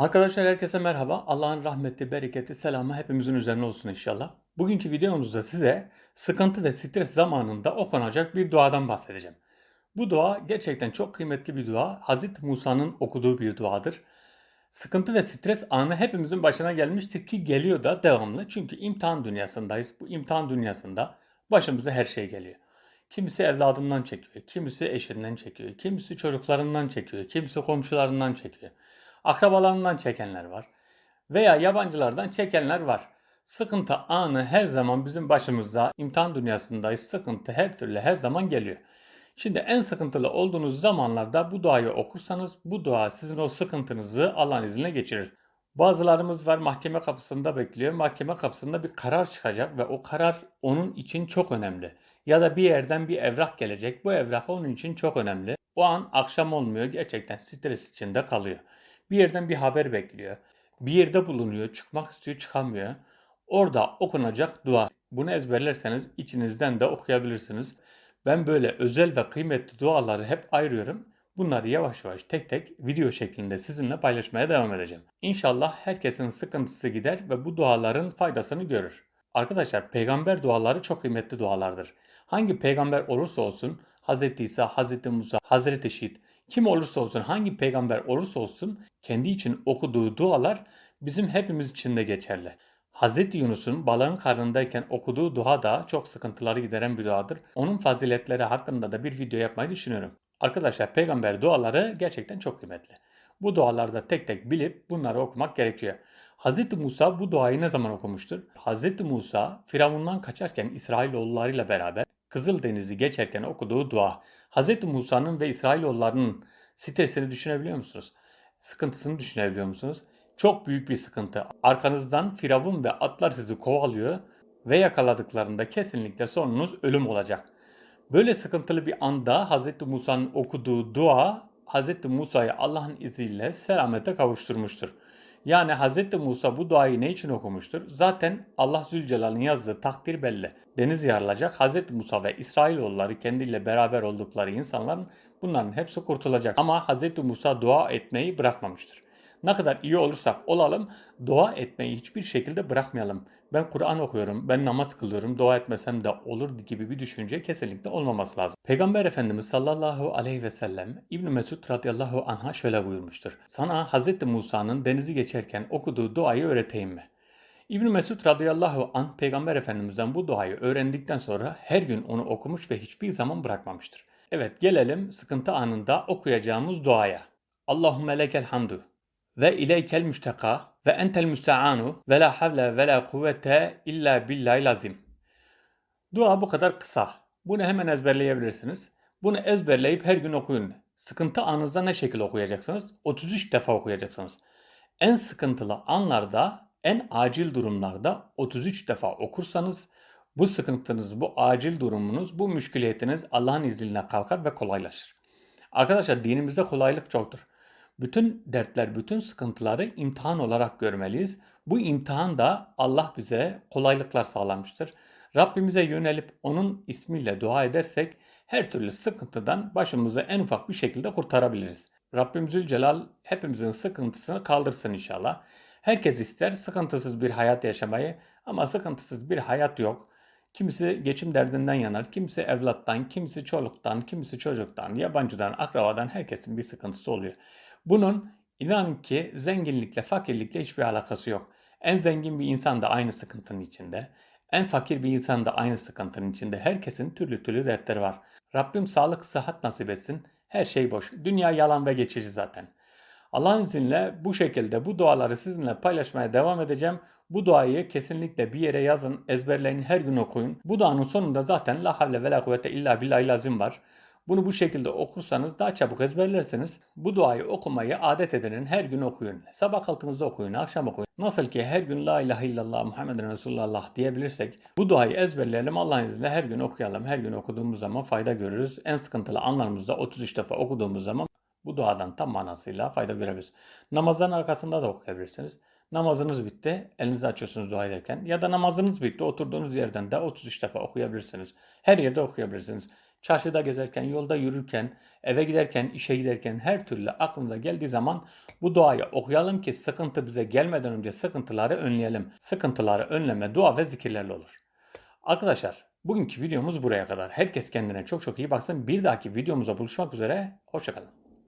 Arkadaşlar herkese merhaba. Allah'ın rahmeti, bereketi, selamı hepimizin üzerine olsun inşallah. Bugünkü videomuzda size sıkıntı ve stres zamanında okunacak bir duadan bahsedeceğim. Bu dua gerçekten çok kıymetli bir dua. Hazreti Musa'nın okuduğu bir duadır. Sıkıntı ve stres anı hepimizin başına gelmiştir ki geliyor da devamlı. Çünkü imtihan dünyasındayız. Bu imtihan dünyasında başımıza her şey geliyor. Kimisi evladından çekiyor, kimisi eşinden çekiyor, kimisi çocuklarından çekiyor, kimisi komşularından çekiyor. Akrabalarından çekenler var veya yabancılardan çekenler var. Sıkıntı anı her zaman bizim başımızda, imtihan dünyasındayız. Sıkıntı her türlü her zaman geliyor. Şimdi en sıkıntılı olduğunuz zamanlarda bu duayı okursanız bu dua sizin o sıkıntınızı Allah'ın izniyle geçirir. Bazılarımız var mahkeme kapısında bekliyor. Mahkeme kapısında bir karar çıkacak ve o karar onun için çok önemli. Ya da bir yerden bir evrak gelecek. Bu evrak onun için çok önemli. O an akşam olmuyor. Gerçekten stres içinde kalıyor. Bir yerden bir haber bekliyor. Bir yerde bulunuyor. Çıkmak istiyor çıkamıyor. Orada okunacak dua. Bunu ezberlerseniz içinizden de okuyabilirsiniz. Ben böyle özel ve kıymetli duaları hep ayırıyorum. Bunları yavaş yavaş tek tek video şeklinde sizinle paylaşmaya devam edeceğim. İnşallah herkesin sıkıntısı gider ve bu duaların faydasını görür. Arkadaşlar peygamber duaları çok kıymetli dualardır. Hangi peygamber olursa olsun Hz. İsa, Hz. Musa, Hz. Şiit kim olursa olsun hangi peygamber olursa olsun kendi için okuduğu dualar bizim hepimiz için de geçerli. Hz. Yunus'un balığın karnındayken okuduğu dua da çok sıkıntıları gideren bir duadır. Onun faziletleri hakkında da bir video yapmayı düşünüyorum. Arkadaşlar peygamber duaları gerçekten çok kıymetli. Bu dualarda tek tek bilip bunları okumak gerekiyor. Hz. Musa bu duayı ne zaman okumuştur? Hz. Musa Firavundan kaçarken İsrailoğullarıyla beraber Kızıldeniz'i geçerken okuduğu dua. Hz. Musa'nın ve İsrailoğullarının stresini düşünebiliyor musunuz? Sıkıntısını düşünebiliyor musunuz? Çok büyük bir sıkıntı. Arkanızdan Firavun ve atlar sizi kovalıyor ve yakaladıklarında kesinlikle sonunuz ölüm olacak. Böyle sıkıntılı bir anda Hz. Musa'nın okuduğu dua Hz. Musa'yı Allah'ın izniyle selamete kavuşturmuştur. Yani Hz. Musa bu duayı ne için okumuştur? Zaten Allah Zülcelal'in yazdığı takdir belli. Deniz yarılacak. Hz. Musa ve İsrailoğulları kendiyle beraber oldukları insanların bunların hepsi kurtulacak. Ama Hz. Musa dua etmeyi bırakmamıştır. Ne kadar iyi olursak olalım dua etmeyi hiçbir şekilde bırakmayalım. Ben Kur'an okuyorum, ben namaz kılıyorum, dua etmesem de olur gibi bir düşünce kesinlikle olmaması lazım. Peygamber Efendimiz sallallahu aleyhi ve sellem İbn Mesud radıyallahu anha şöyle buyurmuştur. Sana Hz. Musa'nın denizi geçerken okuduğu duayı öğreteyim mi? İbn Mesud radıyallahu an Peygamber Efendimiz'den bu duayı öğrendikten sonra her gün onu okumuş ve hiçbir zaman bırakmamıştır. Evet gelelim sıkıntı anında okuyacağımız duaya. Allahümme lekel hamdu ve ileykel müşteka ve entel müsteanu ve la havle ve la kuvvete illa billahi lazim. Dua bu kadar kısa. Bunu hemen ezberleyebilirsiniz. Bunu ezberleyip her gün okuyun. Sıkıntı anınızda ne şekilde okuyacaksınız? 33 defa okuyacaksınız. En sıkıntılı anlarda, en acil durumlarda 33 defa okursanız bu sıkıntınız, bu acil durumunuz, bu müşküliyetiniz Allah'ın izniyle kalkar ve kolaylaşır. Arkadaşlar dinimizde kolaylık çoktur. Bütün dertler, bütün sıkıntıları imtihan olarak görmeliyiz. Bu imtihan da Allah bize kolaylıklar sağlamıştır. Rabbimize yönelip onun ismiyle dua edersek her türlü sıkıntıdan başımızı en ufak bir şekilde kurtarabiliriz. Rabbim Zülcelal hepimizin sıkıntısını kaldırsın inşallah. Herkes ister sıkıntısız bir hayat yaşamayı ama sıkıntısız bir hayat yok. Kimisi geçim derdinden yanar, kimisi evlattan, kimisi çoluktan, kimisi çocuktan, yabancıdan, akrabadan herkesin bir sıkıntısı oluyor. Bunun inanın ki zenginlikle, fakirlikle hiçbir alakası yok. En zengin bir insan da aynı sıkıntının içinde. En fakir bir insan da aynı sıkıntının içinde. Herkesin türlü türlü dertleri var. Rabbim sağlık, sıhhat nasip etsin. Her şey boş. Dünya yalan ve geçici zaten. Allah'ın izniyle bu şekilde bu duaları sizinle paylaşmaya devam edeceğim. Bu duayı kesinlikle bir yere yazın, ezberleyin, her gün okuyun. Bu duanın sonunda zaten la havle ve la kuvvete illa billahi lazım var. Bunu bu şekilde okursanız daha çabuk ezberlersiniz. Bu duayı okumayı adet edinin. Her gün okuyun. Sabah kalktığınızda okuyun, akşam okuyun. Nasıl ki her gün la ilahe illallah Muhammeden Resulullah diyebilirsek bu duayı ezberleyelim. Allah'ın izniyle her gün okuyalım. Her gün okuduğumuz zaman fayda görürüz. En sıkıntılı anlarımızda 33 defa okuduğumuz zaman bu duadan tam manasıyla fayda görebiliriz. Namazların arkasında da okuyabilirsiniz. Namazınız bitti, elinizi açıyorsunuz dua ederken ya da namazınız bitti, oturduğunuz yerden de 33 defa okuyabilirsiniz. Her yerde okuyabilirsiniz. Çarşıda gezerken, yolda yürürken, eve giderken, işe giderken her türlü aklınıza geldiği zaman bu duayı okuyalım ki sıkıntı bize gelmeden önce sıkıntıları önleyelim. Sıkıntıları önleme dua ve zikirlerle olur. Arkadaşlar bugünkü videomuz buraya kadar. Herkes kendine çok çok iyi baksın. Bir dahaki videomuzda buluşmak üzere. Hoşçakalın.